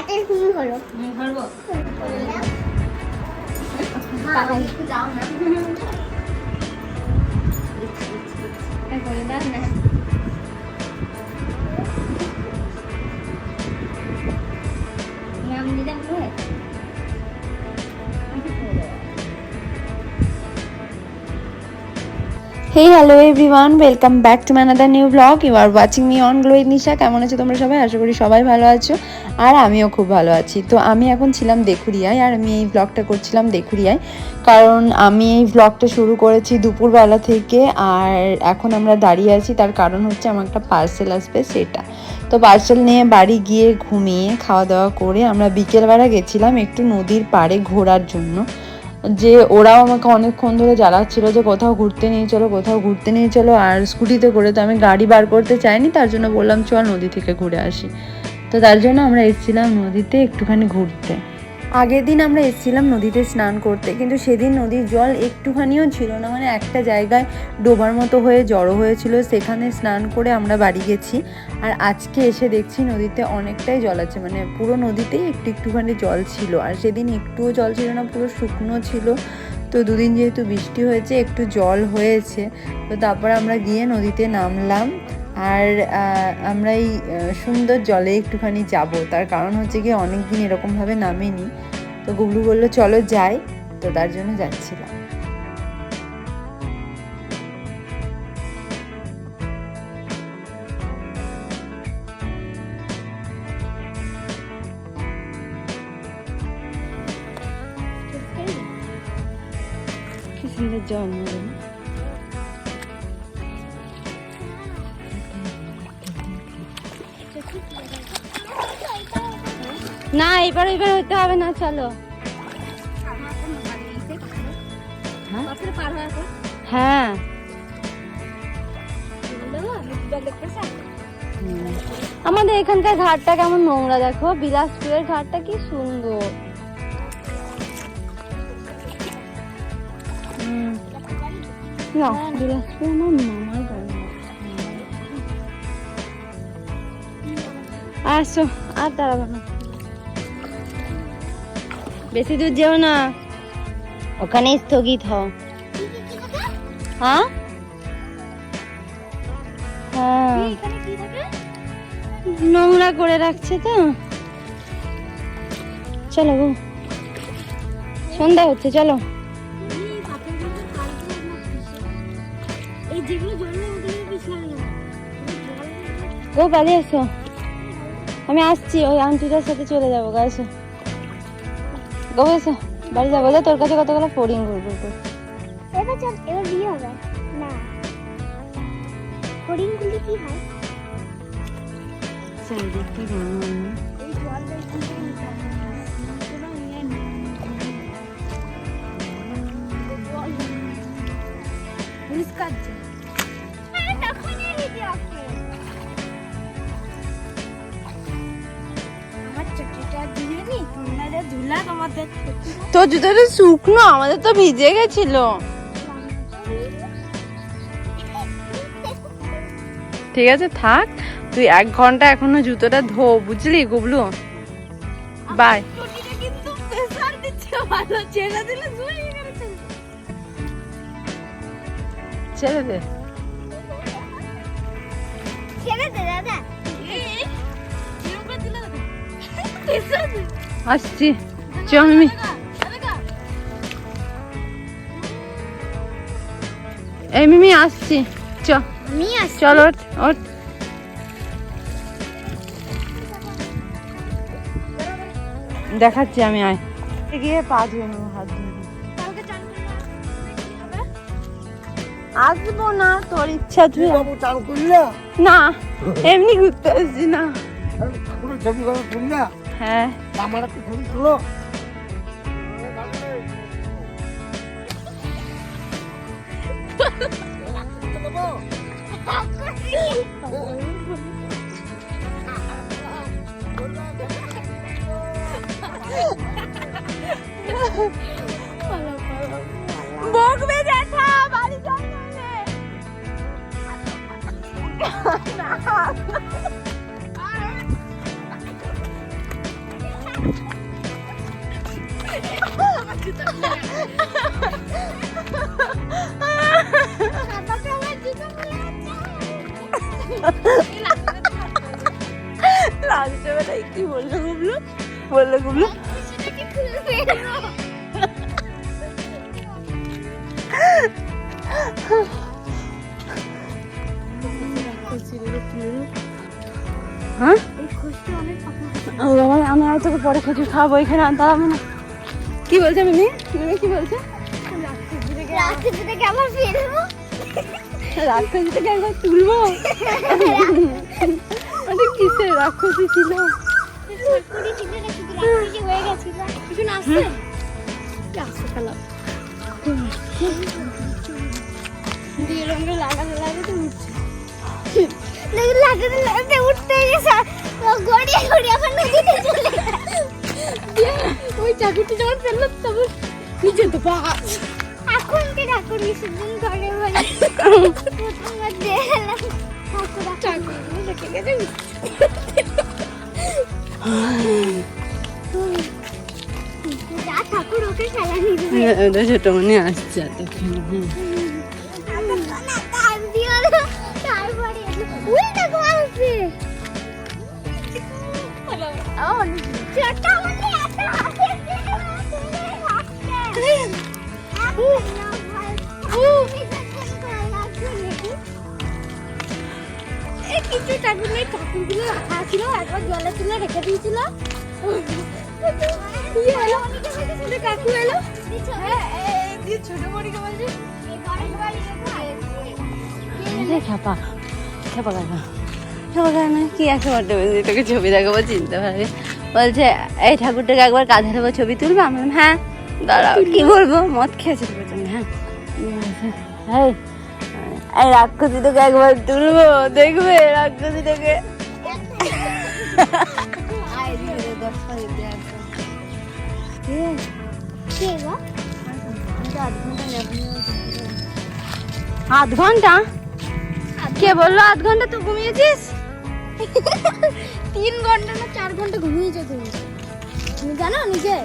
হাতের হুম হলো যাও না করে নাম দিলাম hey hello everyone welcome back to my another new blog you are watching me on glowy Nisha কেমন আছো তোমরা সবাই? আশা করি সবাই ভালো আছো। আর আমিও খুব ভালো আছি। তো আমি এখন ছিলাম দেখুরিয়ায় আর আমি এই ব্লগটা করছিলাম দেখুরিয়ায় কারণ আমি এই ব্লগটা শুরু করেছি দুপুরবেলা থেকে, আর এখন আমরা দাঁড়িয়ে আছি। তার কারণ হচ্ছে আমার একটা পার্সেল আসবে, সেটা। তো পার্সেল নিয়ে বাড়ি গিয়ে ঘুমিয়ে খাওয়া দাওয়া করে আমরা বিকেলবেলা গেছিলাম একটু নদীর পাড়ে ঘোরার জন্য। যে ওরাও আমাকে অনেকক্ষণ ধরে জ্বালাচ্ছিল যে কোথাও ঘুরতে নিয়ে চলো কোথাও ঘুরতে নিয়ে চলো আর স্কুটিতে করে তো আমি গাড়ি বার করতে চাইনি, তার জন্য বললাম চল নদী থেকে ঘুরে আসি। তো তার জন্য আমরা এসেছিলাম নদীতে একটুখানি ঘুরতে। আগের দিন আমরা এসেছিলাম নদীতে স্নান করতে, কিন্তু সেদিন নদীর জল একটুখানিও ছিল না মানে একটা জায়গায় ডোবার মতো হয়ে জড়ো হয়েছিল, সেখানে স্নান করে আমরা বাড়ি গেছি। আর আজকে এসে দেখছি নদীতে অনেকটাই জল আছে মানে পুরো নদীতেই একটু একটুখানি জল ছিল। আর সেদিন একটুও জল ছিল না, পুরো শুকনো ছিল। তো দুদিন যেহেতু বৃষ্টি হয়েছে, একটু জল হয়েছে। তো তারপর আমরা গিয়ে নদীতে নামলাম। আর আমরা এই সুন্দর জলে একটুখানি যাব। তার কারণ হচ্ছে কি অনেক দিন এরকমভাবে নামেনি। তো গুবলু বলল, চলো যাই। তো তার জন্য যাচ্ছিলাম। জল না, এবার এবার হতে হবে না, চলো। হ্যাঁ? হ্যাঁ। আমাদের এখানকার ঘাটটা কেমন নোংরা, দেখো? বিলাসপুরের ঘাটটা কি সুন্দর। বিলাসপুর আসো আর দাঁড়াবো না। বেশি দূর যেও না। ওখানে স্থগিত হও। হ্যাঁ? হ্যাঁ। নোংরা করে রাখছে তো। চলো গো। সন্ধ্যা হচ্ছে, চলো। গো, পালিয়ে এসো। আমি আসছি, ওই আন্টিটার সাথে চলে যাব, গা এসো। গো এসো বাড়ি যাব তোর কাছে কতগুলো ফড়িং ঘুরবো এবার চল এবার বিয়ে হবে। না কি হয়? চারিদিকটা কেমন এই তোর জুতোটা শুকনো আমাদের তো ভিজে গেছিল ঠিক আছে থাক তুই এক ঘণ্টা এখনও জুতোটা ধো বুঝলি গুবলু বাই চটিটা কিন্তু প্রেসার দিচ্ছে ভালো ছেড়ে দিলে ছেড়ে দে ছেড়ে দে দাদা দে আসছি আমি এই মিমি আসছি। চ। চল ওঠ ওঠ। দেখাচ্ছি আমি আয়। গিয়ে পা ধুয়ে নেব হাত ধুয়ে আসব না তোর ইচ্ছা করলে না? এমনি ঘুরতে আসছি না। হ্যাঁ। আমার একটা ছবি তুলো লাগছে বেটাই কি বলল গুবলু? বলল গুবলু? হ্যাঁ? আমি আর তোকে পরে খেতে খাব, এখানে আনতে হবে না। কি বলছে মিমি? মিমি কি বলছে? রাস্তা থেকে আবার ফিরবো রাক্ষসী থেকে একবার তুলবো? মানে কিসের রাক্ষসী ছিল? লাগাতে লাগাতে উঠছে লাগাতে লাগাতে উঠতে গেছে গড়িয়ে গড়িয়ে আবার নদীতে চলে ওই চাকুটি যখন ফেলল তখন নিচে তো পাস এখন ঠাকুর বিসর্জন করে বলে। প্রথমবার দেখলাম ঠাকুর ওকে খেলা নিয়ে ছোট মনে আসছে কিছু ঠাকুর নেই রাখা ছিল, একবার জলে তুলে রেখে দিয়েছিল। হ্যাঁ এই তোকে ছবি দেখাবো, চিনতে পারবে? বলছে, এই ঠাকুরটাকে একবার কাঁধে দেবো ছবি তুলবে? আমি হ্যাঁ দাঁড়াও, কি বলব? মদ খেয়েছে তো হ্যাঁ। বলছে, এই এই একবার তুলবো দেখবে? রাক্ষসীটাকে আধ ঘণ্টা? কে বলল আধ ঘণ্টা তুই ঘুমিয়েছিস? তিন ঘণ্টা না চার ঘণ্টা ঘুমিয়েছো তুমি। তুমি জানো নিজে?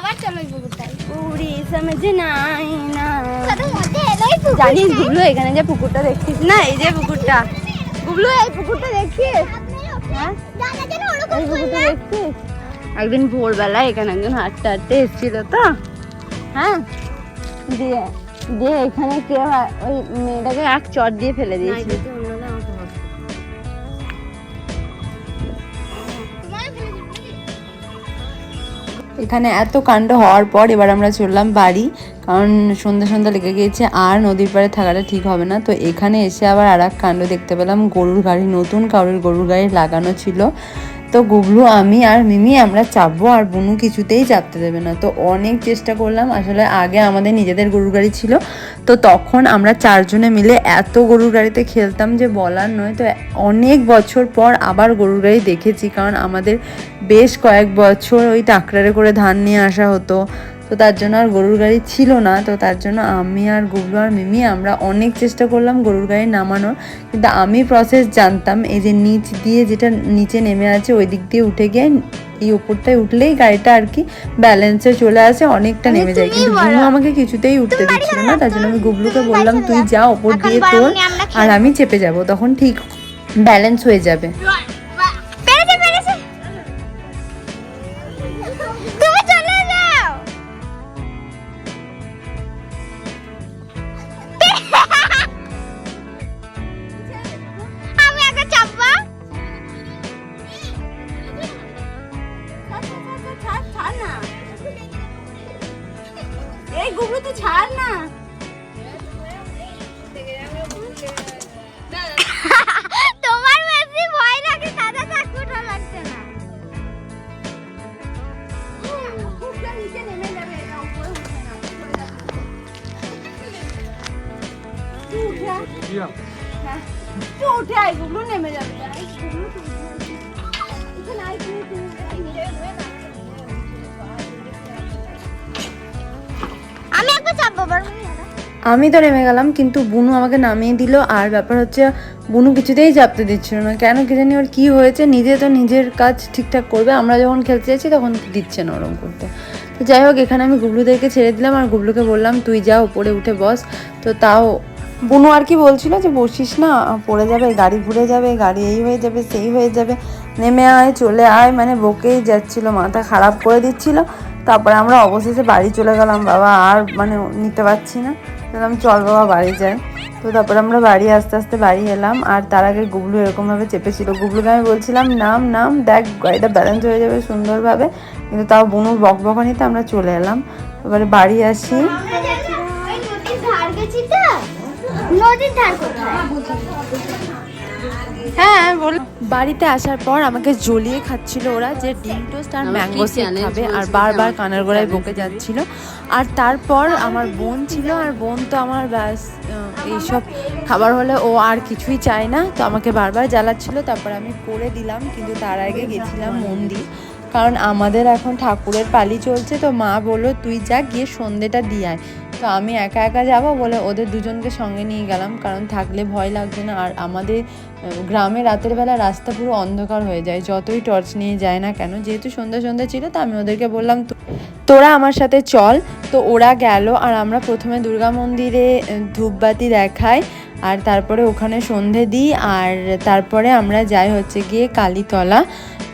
আবার চলো এই পুকুরটায় পুরি সমঝ নাই না। জানিস গুবলু এখানে যে পুকুরটা দেখছিস? না এই যে পুকুরটা। গুবলু এই পুকুরটা দেখছিস হ্যাঁ? এই পুকুরটা দেখছিস একদিন ভোরবেলা এখানে একজন হাঁটতে হাঁটতে এসেছিল তো। হ্যাঁ? দিয়ে দিয়ে এখানে কেউ ওই মেয়েটাকে এক চট দিয়ে ফেলে দিয়েছিল। এখানে এত কাণ্ড হওয়ার পর এবার আমরা চললাম বাড়ি, কারণ সন্ধ্যা সন্ধ্যা লেগে গিয়েছে আর নদীর পাড়ে থাকাটা ঠিক হবে না। তো এখানে এসে আবার আর এক কাণ্ড দেখতে পেলাম, গরুর গাড়ি, নতুন কারুর গরুর গাড়ি লাগানো ছিল। তো গুবলু, আমি আর মিমি আমরা চাপবো আর বুনু কিছুতেই চাপতে দেবে না। তো অনেক চেষ্টা করলাম, আসলে আগে আমাদের নিজেদের গরুর গাড়ি ছিল। তো তখন আমরা চারজনে মিলে এত গরুর গাড়িতে খেলতাম যে বলার নয়। তো অনেক বছর পর আবার গরুর গাড়ি দেখেছি, কারণ আমাদের বেশ কয়েক বছর ওই টাকরারে করে ধান নিয়ে আসা হতো। তো তার জন্য আর গরুর গাড়ি ছিল না তো তার জন্য আমি আর গুবলু আর মিমি আমরা অনেক চেষ্টা করলাম গরুর গাড়ি নামানোর। কিন্তু আমি প্রসেস জানতাম এই যে নিচ দিয়ে যেটা নিচে নেমে আছে ওই দিক দিয়ে উঠে গিয়ে এই ওপরটায় উঠলেই গাড়িটা আর কি ব্যালেন্সে চলে আসে অনেকটা নেমে যায়। কিন্তু বুনু আমাকে কিছুতেই উঠতে দিচ্ছিল না তার জন্য আমি গুবলুকে বললাম তুই যা ওপর দিয়ে তোল আর আমি চেপে যাব তখন ঠিক ব্যালেন্স হয়ে যাবে। তুই উঠে আয় নেমে যাবে। আমি একবার চাপবো পারব আমি তো নেমে গেলাম কিন্তু বুনু আমাকে নামিয়ে দিল আর ব্যাপার হচ্ছে বুনু কিছুতেই চাপতে দিচ্ছিল না। কেন কি জানি ওর কী হয়েছে নিজে তো নিজের কাজ ঠিকঠাক করবে আমরা যখন খেলতে যাচ্ছি তখন দিচ্ছে না ওরম করতে। তো যাই হোক এখানে আমি গুবলুদেরকে ছেড়ে দিলাম আর গুবলুকে বললাম তুই যা উপরে উঠে বস। তো তাও বুনু আর কি বলছিল যে বসিস না, পড়ে যাবে, গাড়ি ঘুরে যাবে, গাড়ি এই হয়ে যাবে, সেই হয়ে যাবে, নেমে আয়, চলে আয় মানে বকেই যাচ্ছিল, মাথা খারাপ করে দিচ্ছিল, তারপরে আমরা অবশেষে বাড়ি চলে গেলাম, বাবা আর মানে নিতে পারছি না বললাম চল বাবা বাড়ি যাই, তো তারপরে আমরা বাড়ি আস্তে আস্তে বাড়ি এলাম, আর তার আগে গুবলু এরকমভাবে চেপেছিল, গুবলুকে আমি বলছিলাম, নাম নাম, দেখ, গাড়িটা ব্যালেন্স হয়ে যাবে সুন্দরভাবে, কিন্তু তাও বুনুর বক বকানিতে আমরা চলে এলাম, এবারে বাড়ি আসি। নদীর ধার কোথায়? হ্যাঁ বল। বাড়িতে আসার পর আমাকে জ্বলিয়ে খাচ্ছিল ওরা যে ডিম টোস্ট আর ম্যাঙ্গো শেক খাবে। আর বারবার কানার গোড়ায় বকে যাচ্ছিল। আর তারপর আমার বোন ছিল আর বোন তো আমার ব্যাস এইসব খাবার হলে ও আর কিছুই চায় না। তো আমাকে বারবার জ্বালাচ্ছিল। তারপর আমি করে দিলাম কিন্তু তার আগে গেছিলাম মন্দির। কারণ আমাদের এখন ঠাকুরের পালি চলছে তো মা বলল তুই যা গিয়ে সন্ধেটা দিয়ে আয়। তো আমি একা একা যাব বলে ওদের দুজনকে সঙ্গে নিয়ে গেলাম। কারণ থাকলে ভয় লাগছে না। আর আমাদের গ্রামে রাতের বেলা রাস্তা পুরো অন্ধকার হয়ে যায়। যতই টর্চ নিয়ে যায় না কেন, যেহেতু সন্ধ্যা সন্ধ্যা ছিল, তো আমি ওদেরকে বললাম, "তো- তোরা আমার সাথে চল। তো ওরা গেল আর আমরা প্রথমে দুর্গা মন্দিরে ধূপবাতি দেখাই আর তারপরে ওখানে সন্ধে দিই। আর তারপরে আমরা যাই হচ্ছে গিয়ে কালীতলা।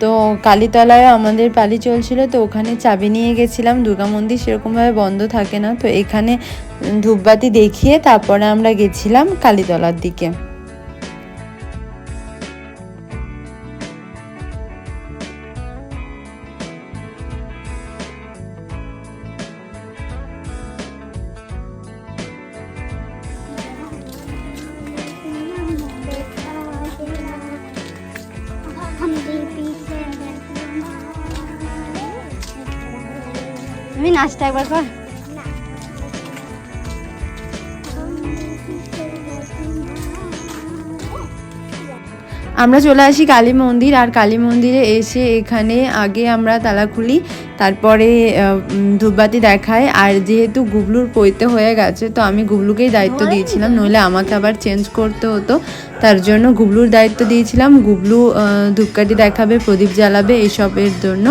তো কালীতলায় আমাদের পালি চলছিল, তো ওখানে চাবি নিয়ে গেছিলাম। দুর্গা মন্দির সেরকমভাবে বন্ধ থাকে না, তো এখানে ধূপবাতি দেখিয়ে তারপরে আমরা গেছিলাম কালীতলার দিকে। নাচটা একবার কর। আমরা চলে আসি কালী মন্দির আর কালী মন্দিরে এসে এখানে আগে আমরা তালা খুলি তারপরে ধূপবাতি দেখায় আর যেহেতু গুবলুর পইতে হয়ে গেছে তো আমি গুবলুকেই দায়িত্ব দিয়েছিলাম নইলে আমাকে আবার চেঞ্জ করতে হতো। তার জন্য গুবলুর দায়িত্ব দিয়েছিলাম। গুবলু ধূপকাঠি দেখাবে, প্রদীপ জ্বালাবে এইসবের জন্য।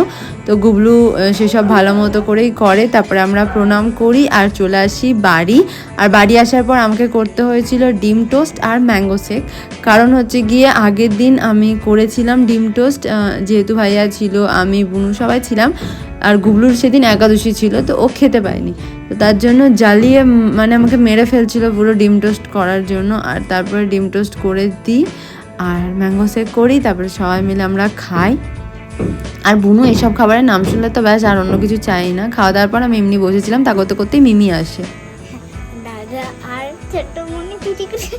তো গুবলু সেসব ভালো মতো করেই করে। তারপরে আমরা প্রণাম করি আর চলে আসি বাড়ি। আর বাড়ি আসার পর আমাকে করতে হয়েছিল ডিম টোস্ট আর ম্যাঙ্গো শেক। কারণ হচ্ছে গিয়ে আগের দিন আমি করেছিলাম ডিম টোস্ট। যেহেতু ভাইয়া ছিল, আমি, বুনু সবাই ছিলাম। আর গুবলুর সেদিন একাদশী ছিল, তো ও খেতে পায়নি। তো তার জন্য জ্বালিয়ে মানে আমাকে মেরে ফেলছিল পুরো ডিম টোস্ট করার জন্য। আর তারপরে ডিম টোস্ট করে দিই আর ম্যাঙ্গো শেক করি তারপরে সবাই মিলে আমরা খাই। আর বুনু এসব খাবারের নাম শুনলে তো ব্যাস আর অন্য কিছু চাই না। খাওয়া দাওয়ার পর আমি এমনি বসেছিলাম তা করতে করতেই মিমি আসে। দাদা আর ছোট্ট মনে চুটি করে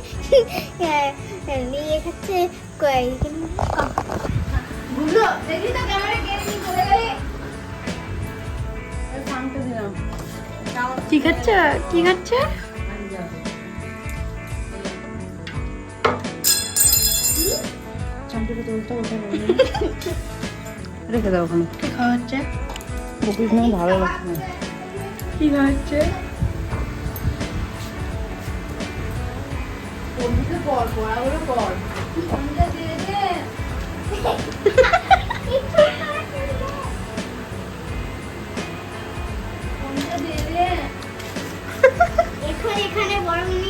নিয়ে খাচ্ছে কয়েকদিন কি খাচ্ছে? কি খাচ্ছে? রেখে দাও ওখানে। কি খাওয়া হচ্ছে বকিস না ভালো লাগছে। না কি খাওয়া হচ্ছে এখানে বড়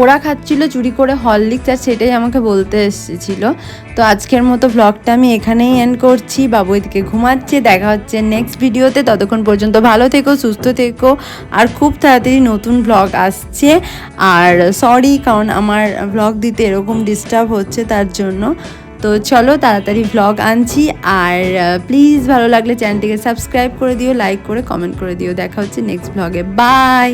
ওরা খাচ্ছিল, চুরি করে হরলিক্স আর সেটাই আমাকে বলতে এসেছিল। তো আজকের মতো ভ্লগটা আমি এখানেই এন্ড করছি। বাবু এদিকে ঘুমাচ্ছে, দেখা হচ্ছে নেক্সট ভিডিওতে ততক্ষণ পর্যন্ত ভালো থেকো, সুস্থ থেকো আর খুব তাড়াতাড়ি নতুন ভ্লগ আসছে। আর সরি কারণ আমার ভ্লগ দিতে এরকম ডিস্টার্ব হচ্ছে তার জন্য। তো চলো তাড়াতাড়ি ভ্লগ আনছি। আর প্লিজ ভালো লাগলে চ্যানেলটিকে সাবস্ক্রাইব করে দিও লাইক করে কমেন্ট করে দিও। দেখা হচ্ছে নেক্সট ভ্লগে বাই